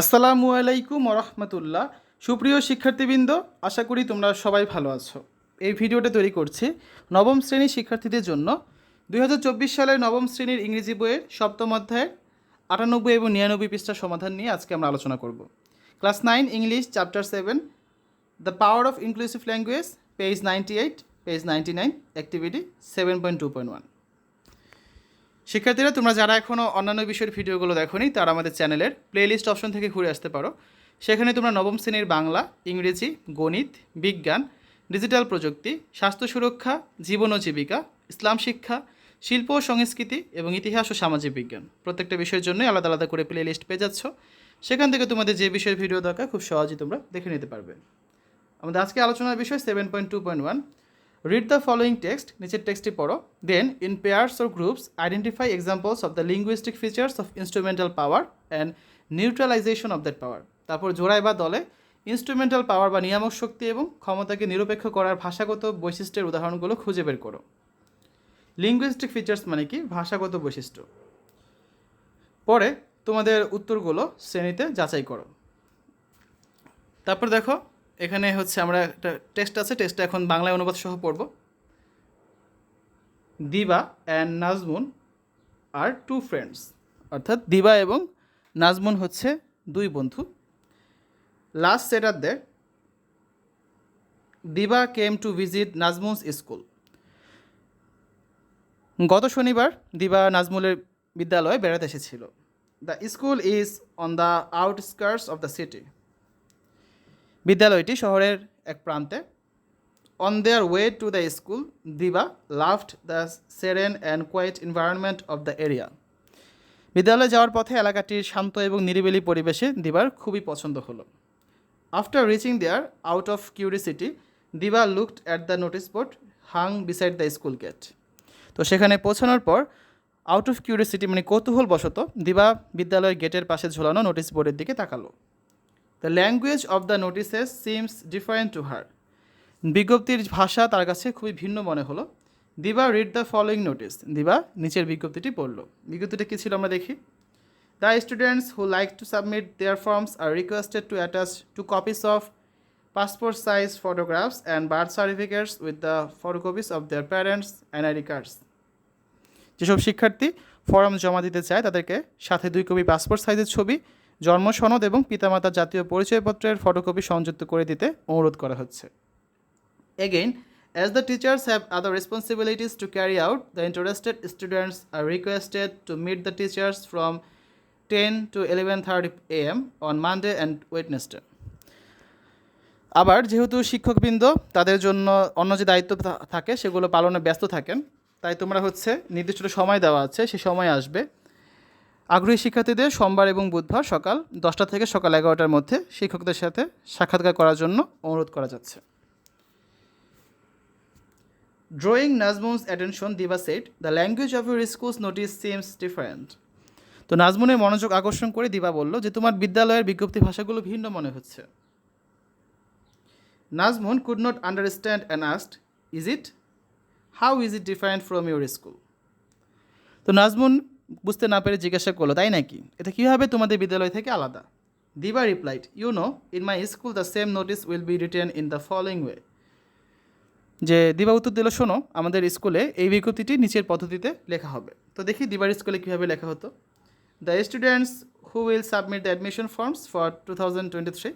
আসসালামু আলাইকুম রহমতুল্লাহ সুপ্রিয় শিক্ষার্থীবৃন্দ, আশা করি তোমরা সবাই ভালো আছো। এই ভিডিওটা তৈরি করছি নবম শ্রেণির শিক্ষার্থীদের জন্য। দু হাজার চব্বিশ সালের নবম শ্রেণির ইংরেজি বইয়ের সপ্তম অধ্যায়ের আটানব্বই এবং নিরানব্বই পৃষ্ঠার সমাধান নিয়ে আজকে আমরা আলোচনা করব। Class nine, English, chapter seven, the power of inclusive language, page ninety eight, page ninety nine, activity seven point two point one. শিক্ষার্থীরা, তোমরা যারা এখনও অন্যান্য বিষয়ের ভিডিওগুলো দেখোনি, তারা আমাদের চ্যানেলের প্লেলিস্ট অপশন থেকে ঘুরে আসতে পারো। সেখানে তোমরা নবম শ্রেণির বাংলা, ইংরেজি, গণিত, বিজ্ঞান ডিজিটাল প্রযুক্তি, স্বাস্থ্য সুরক্ষা, জীবন ও জীবিকা, ইসলাম শিক্ষা, শিল্প ও সংস্কৃতি এবং ইতিহাস ও সামাজিক বিজ্ঞান। প্রত্যেকটা বিষয়ের জন্য আলাদা আলাদা করে প্লেলিস্ট পেয়ে যাচ্ছ। সেখান থেকে তোমাদের যে বিষয়ের ভিডিও দরকার, খুব সহজেই তোমরা দেখে নিতে পারবে। আমাদের আজকে আলোচনার বিষয় seven point two point one read the following text নিচের টেক্সটটি পড়ো। Then in pairs or groups identify examples of the linguistic features of instrumental power and neutralization of that power তারপর জোড়ায় বা দলে ইনস্ট্রুমেন্টাল পাওয়ার বা নিয়ামক শক্তি এবং ক্ষমতাকে নিরপেক্ষ করার ভাষাগত বৈশিষ্ট্যের উদাহরণগুলো খুঁজে বের করো। লিঙ্গুইস্টিক ফিচার্স মানে কি? ভাষাগত বৈশিষ্ট্য। পরে তোমাদের উত্তরগুলো শ্রেণীতে যাচাই করো। তারপর দেখো এখানে হচ্ছে আমরা একটা টেস্ট আছে টেস্টটা এখন বাংলায় অনুবাদ সহ পড়ব। Diba and Najmun are two friends অর্থাৎ দিবা এবং নাজমুন হচ্ছে দুই বন্ধু। Last Saturday they Diba came to visit Najmun's school গত শনিবার দিবা নাজমুলের বিদ্যালয়ে বেড়াতে এসেছিল। The school is on the outskirts of the city বিদ্যালয়টি শহরের এক প্রান্তে। On their way to the school Diba loved the serene and quiet environment of the area বিদ্যালয়ে যাওয়ার পথে এলাকাটির শান্ত এবং নিরিবিলি পরিবেশে দিবার খুবই পছন্দ হলো। After reaching there out of curiosity Diba looked at the notice board hung beside the school gate তো সেখানে পৌঁছানোর পর আউট অফ কিউরিসিটি মানে কৌতূহল বশত দিবা বিদ্যালয়ের গেটের পাশে ঝোলানো নোটিশ বোর্ডের দিকে তাকালো। The language of the notices seems different to her বিজ্ঞপ্তির ভাষা তার কাছে খুবই ভিন্ন মনে হলো। দিবা রিড দ্য ফলোয়িং নোটিস দিবা, নিচের বিজ্ঞপ্তিটি পড়ল। বিজ্ঞপ্তিটা কী ছিল আমরা দেখি? The students who like to submit their forms are requested to attach two copies of passport size photographs and birth certificates with the photocopies of their parents NID cards যেসব শিক্ষার্থী form জমা দিতে চায়, তাদেরকে সাথে দুই কপি পাসপোর্ট সাইজের ছবি জন্ম সনদ এবং পিতামাতার জাতীয় পরিচয়পত্রের ফটোকপি সংযুক্ত করে দিতে অনুরোধ করা হচ্ছে। Again as the teachers have other responsibilities to carry out the interested students are requested to meet the teachers from ten to eleven thirty A M on Monday and Wednesday আবার যেহেতু শিক্ষকবৃন্দ তাদের জন্য অন্য যে দায়িত্ব থাকে সেগুলো পালনে ব্যস্ত থাকেন, তাই তোমরা হচ্ছে নির্দিষ্ট সময় দেওয়া আছে, সে সময় আসবে। আগ্রহী শিক্ষার্থীদের সোমবার এবং বুধবার সকাল দশটা থেকে সকাল এগারোটার মধ্যে শিক্ষকদের সাথে সাক্ষাৎকার করার জন্য অনুরোধ করা যাচ্ছে। Drawing Najmun's attention Diba said the language of your school's notice seems different তো নাজমুনের মনোযোগ আকর্ষণ করে দিবা বলল যে, তোমার বিদ্যালয়ের বিজ্ঞপ্তি ভাষাগুলো ভিন্ন মনে হচ্ছে। Najmun could not understand and asked is it how is it different from your school তো নাজমুন বুঝতে না পেরে জিজ্ঞাসা করল, তাই নাকি? এটা কীভাবে তোমাদের বিদ্যালয় থেকে আলাদা? Diba replied you know in my school the same notice will be written in the following way যে দিবা উত্তর দিল, শোনো, আমাদের স্কুলে এই বিজ্ঞপ্তিটি নিচের পদ্ধতিতে লেখা হবে। তো দেখি দিবার স্কুলে কীভাবে লেখা হতো। The students who will submit the admission forms for two thousand twenty three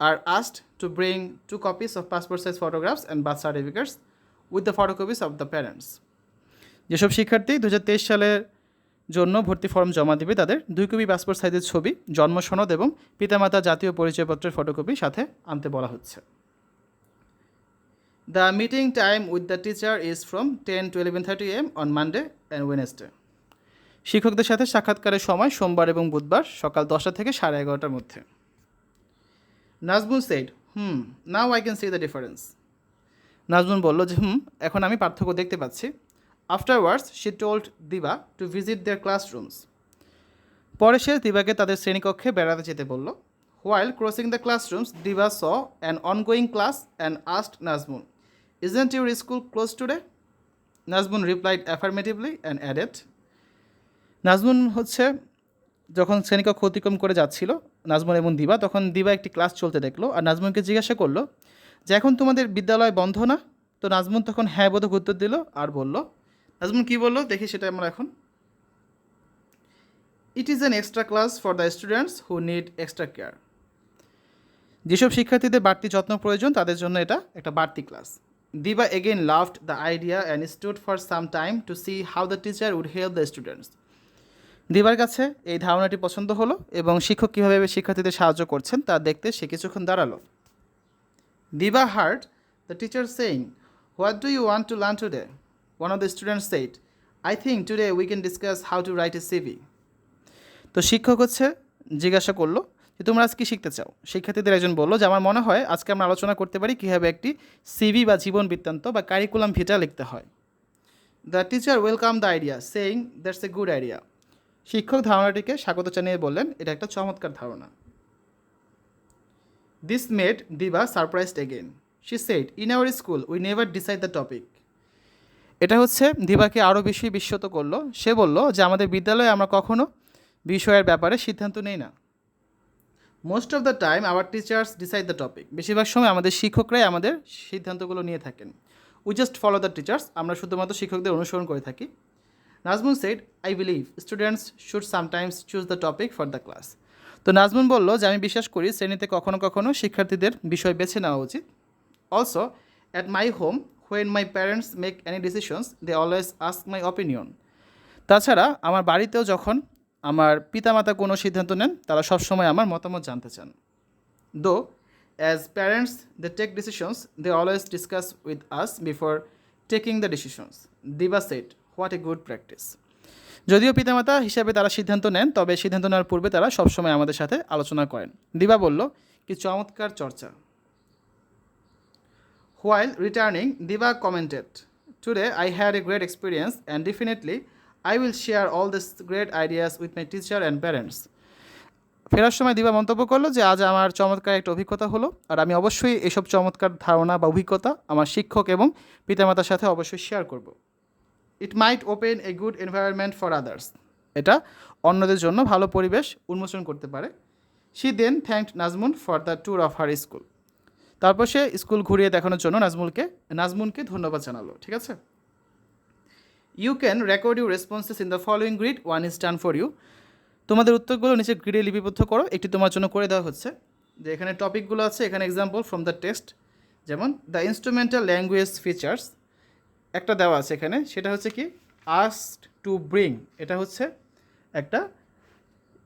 are asked to bring two copies of passport size photographs and birth certificates with the photocopies of the parents যেসব শিক্ষার্থী দু হাজার তেইশ সালের জন্য ভর্তি form জমা দিবে তাদের। দুই কপি পাসপোর্ট সাইজের ছবি জন্ম সনদ এবং পিতামাতা জাতীয় পরিচয়পত্রের ফটোকপি সাথে আনতে বলা হচ্ছে। The meeting time with the teacher is from ten to eleven thirty am on Monday and Wednesday শিক্ষকদের সাথে সাক্ষাৎকারের সময় সোমবার এবং বুধবার সকাল দশটা থেকে সাড়ে এগারোটার মধ্যে। Najmun said hmm now I can see the difference Najmun বলল যে, হুম, এখন আমি পার্থক্য দেখতে পাচ্ছি। Afterwards she told Diba to visit their classrooms পরে সে দিবাকে তাদের শ্রেণীকক্ষে বেড়াতে যেতে বলল। While crossing the classrooms Diba saw an ongoing class and asked Najmun isn't your school close today Najmun replied affirmatively and added Najmun হচ্ছে, যখন শ্রেণীকক্ষ অতিক্রম করে যাচ্ছিল নাজমুন এবং দিবা তখন দিবা একটি ক্লাস চলতে দেখল আর নাজমুনকে জিজ্ঞাসা করল, যে এখন তোমাদের বিদ্যালয় বন্ধ না? তো নাজমুন তখন হ্যাঁ বোধক উত্তর দিল আর বলল নাজমুল কী বলল? দেখি সেটা আমরা এখন। It is an extra class for the students who need extra care যেসব শিক্ষার্থীদের বাড়তি যত্ন প্রয়োজন, তাদের জন্য এটা একটা বাড়তি class Diba again loved the idea and stood for some time to see how the teacher would help the students দিবার কাছে এই ধারণাটি পছন্দ হলো এবং শিক্ষক কীভাবে শিক্ষার্থীদের সাহায্য করছেন তা দেখতে সে কিছুক্ষণ দাঁড়াল। Diba heard the teacher saying what do you want to learn today one of the students said I think today we can discuss how to write a CV তো শিক্ষক হচ্ছে জিজ্ঞাসা করল যে, তোমরা আজ কী শিখতে চাও? শিক্ষার্থীদের একজন বলল যে, আমার মনে হয় আজকে আমরা আলোচনা করতে পারি কীভাবে একটি সিভি বা জীবন বৃত্তান্ত বা কারিকুলাম ভিটা লিখতে হয়। The teacher welcome the idea saying that's a good idea শিক্ষক ধারণাটিকে স্বাগত জানিয়ে বললেন, এটা একটা চমৎকার ধারণা। This made Diba surprised again she said in our school we never decide the topic এটা হচ্ছে দিবাকে আরও বেশি বিস্মিত করল। সে বলল যে, আমাদের বিদ্যালয়ে আমরা কখনো বিষয়ের ব্যাপারে সিদ্ধান্ত নেই না। Most of the time our teachers decide the topic বেশিরভাগ সময় আমাদের শিক্ষকরাই আমাদের সিদ্ধান্তগুলো নিয়ে থাকেন। We just follow the teachers আমরা শুধুমাত্র শিক্ষকদের অনুসরণ করে থাকি। Najmun said I believe students should sometimes choose the topic for the class তো নাজমুন বলল যে, আমি বিশ্বাস করি শ্রেণীতে কখনো কখনো শিক্ষার্থীদের বিষয় বেছে নেওয়া উচিত। Also at my home when my parents make any decisions they always ask my opinion তাছাড়া আমার বাড়িতেও যখন আমার পিতামাতা কোনো সিদ্ধান্ত নেন, তারা সবসময় আমার মতামত জানতে চান। Though as parents they take decisions they always discuss with us before taking the decisions Diba said what a good practice যদিও পিতামাতা হিসাবে তারা সিদ্ধান্ত নেন, তবে সিদ্ধান্ত নেওয়ার পূর্বে তারা সবসময় আমাদের সাথে আলোচনা করেন। দিবা বলল, কি চমৎকার চর্চা। While returning, Diva commented, Today I had a great experience and definitely I will share all these great ideas with my teacher and parents. ফেরার সময় দিবা মন্তব্য করল যে আজ আমার চমৎকার একটা অভিজ্ঞতা হলো আর আমি অবশ্যই এসব চমৎকার ধারণা বা অভিজ্ঞতা আমার শিক্ষক এবং পিতামাতার সাথে অবশ্যই শেয়ার করব। It might open a good environment for others এটা অন্যদের জন্য ভালো পরিবেশ উন্মোচন করতে পারে। She then thanked Nazmun for the tour of her school তারপর সে স্কুল ঘুরিয়ে দেখানোর জন্য নাজমুলকে, নাজমুনকে ধন্যবাদ জানালো, ঠিক আছে? You can record you responses in the following grid one is done for you তোমাদের উত্তরগুলো নিচে গ্রিডে লিপিবদ্ধ করো, একটি তোমার জন্য করে দেওয়া হচ্ছে। যে এখানে টপিকগুলো আছে, এখানে এক্সাম্পল ফ্রম দ্য টেস্ট যেমন দ্য ইনস্ট্রুমেন্টাল ল্যাঙ্গুয়েজ ফিচার্স একটা দেওয়া আছে এখানে, সেটা হচ্ছে কি আস্ট টু ব্রিং এটা হচ্ছে একটা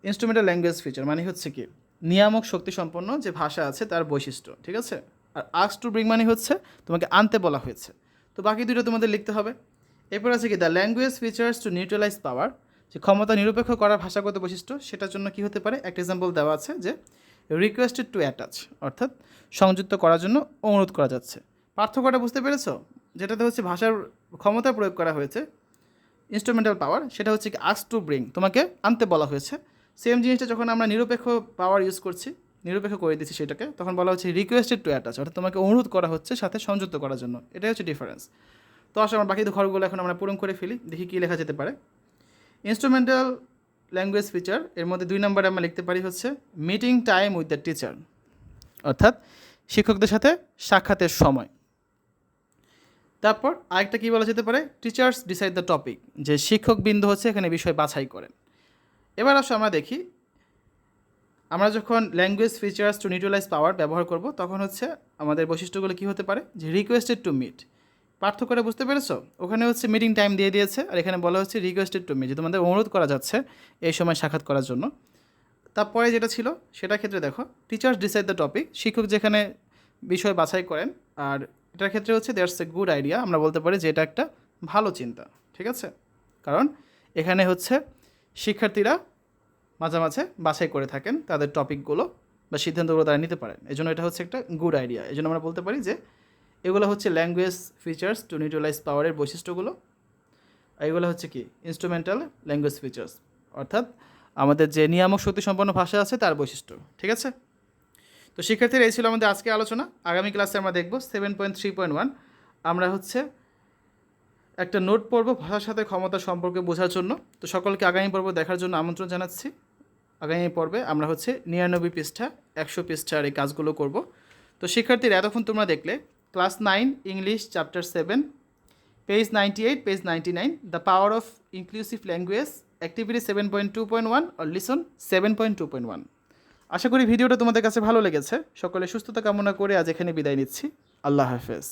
ইনস্ট্রুমেন্টাল ল্যাঙ্গুয়েজ ফিচার মানে হচ্ছে কি নিয়ামক শক্তি সম্পন্ন যে ভাষা আছে তার বৈশিষ্ট্য, ঠিক আছে? আর আক্স টু ব্রিং মানে হচ্ছে তোমাকে আনতে বলা হয়েছে। তো বাকি দুটো তোমাদের লিখতে হবে। এরপর আছে কি? The language features to neutralise power যে ক্ষমতা নিরপেক্ষ করার ভাষাগত বৈশিষ্ট্য, সেটার জন্য কি হতে পারে? একটা এক্সাম্পল দেওয়া আছে যে রিকোয়েস্টেড টু অ্যাটাচ অর্থাৎ সংযুক্ত করার জন্য অনুরোধ করা যাচ্ছে। পার্থক্যটা বুঝতে পেরেছ? যেটাতে হচ্ছে ভাষার ক্ষমতা প্রয়োগ করা হয়েছে ইনস্ট্রুমেন্টাল পাওয়ার সেটা হচ্ছে কি আক্স টু ব্রিং, তোমাকে আনতে বলা হয়েছে। সেম জিনিসটা যখন আমরা নিরপেক্ষ পাওয়ার ইউজ করছি, নিরপেক্ষ করে দিচ্ছি সেটাকে, তখন বলা হচ্ছে রিকোয়েস্টেড টু অ্যাটাচ অর্থাৎ তোমাকে অনুরোধ করা হচ্ছে সাথে সংযুক্ত করার জন্য। এটাই হচ্ছে ডিফারেন্স তো আসলে আমার বাকি ঘরগুলো এখন আমরা পূরণ করে ফেলি, দেখি কী লেখা যেতে পারে। ইনস্ট্রুমেন্টাল ল্যাঙ্গুয়েজ ফিচার এর মধ্যে দুই নম্বরে আমরা লিখতে পারি হচ্ছে meeting time with the teacher অর্থাৎ শিক্ষকদের সাথে সাক্ষাতের সময়। তারপর আরেকটা কী বলা যেতে পারে? টিচার্স ডিসাইড দ্য টপিক যে শিক্ষক বিন্দু হচ্ছে এখানে বিষয় বাছাই করেন এবার আসো আমরা দেখি। আমরা যখন language features to neutralise power ব্যবহার করব, তখন হচ্ছে আমাদের বৈশিষ্ট্যগুলো কী হতে পারে? যে রিকোয়েস্টেড টু মিট পার্থক্যটা বুঝতে পেরেছ? ওখানে হচ্ছে মিটিং টাইম দিয়ে দিয়েছে, আর এখানে বলা হচ্ছে রিকোয়েস্টেড টু মিট যে তোমাদের অনুরোধ করা যাচ্ছে এই সময় সাক্ষাৎ করার জন্য। তারপরে যেটা ছিল, সেটার ক্ষেত্রে দেখো টিচার্স ডিসাইড দ্য টপিক শিক্ষক যেখানে বিষয় বাছাই করেন, আর এটার ক্ষেত্রে হচ্ছে দেয়ার্স এ গুড আইডিয়া আমরা বলতে পারি যে এটা একটা ভালো চিন্তা, ঠিক আছে? কারণ এখানে হচ্ছে শিক্ষার্থীরা মাঝে মাঝে বাছাই করে থাকেন তাদের টপিকগুলো বা সিদ্ধান্তগুলো তারা নিতে পারেন। এই জন্য এটা হচ্ছে একটা গুড আইডিয়া এই জন্য আমরা বলতে পারি যে এগুলো হচ্ছে ল্যাঙ্গুয়েজ ফিচার্স টু নিউট্রালাইজ পাওয়ারের বৈশিষ্ট্যগুলো। এগুলো হচ্ছে কি? ইনস্ট্রুমেন্টাল ল্যাঙ্গুয়েজ ফিচার্স অর্থাৎ আমাদের যে নিয়ামক শক্তি সম্পন্ন ভাষা আছে তার বৈশিষ্ট্য। ঠিক আছে? তো শিক্ষার্থীরা, এই ছিল আমাদের আজকে আলোচনা। আগামী ক্লাসে আমরা দেখব seven point three point one আমরা হচ্ছে একটা নোট পর্ব ভাষার সাথে ক্ষমতা সম্পর্কে বোঝার জন্য। তো সকলকে আগামী পর্ব দেখার জন্য আমন্ত্রণ জানাচ্ছি। আগামী পর্বে আমরা হচ্ছে নিরানব্বই পৃষ্ঠা, একশো পৃষ্ঠার এই কাজগুলো করব। তো শিক্ষার্থীরা, এতক্ষণ তোমরা দেখলে, class nine, English, chapter seven, page ninety eight, page ninety nine, the power of inclusive language, activity seven point two point one R listen seven point two point one. আশা করি ভিডিওটা তোমাদের কাছে ভালো লেগেছে। সকলে সুস্থতা কামনা করে আজ এখানে বিদায় নিচ্ছি। আল্লাহ হাফেজ।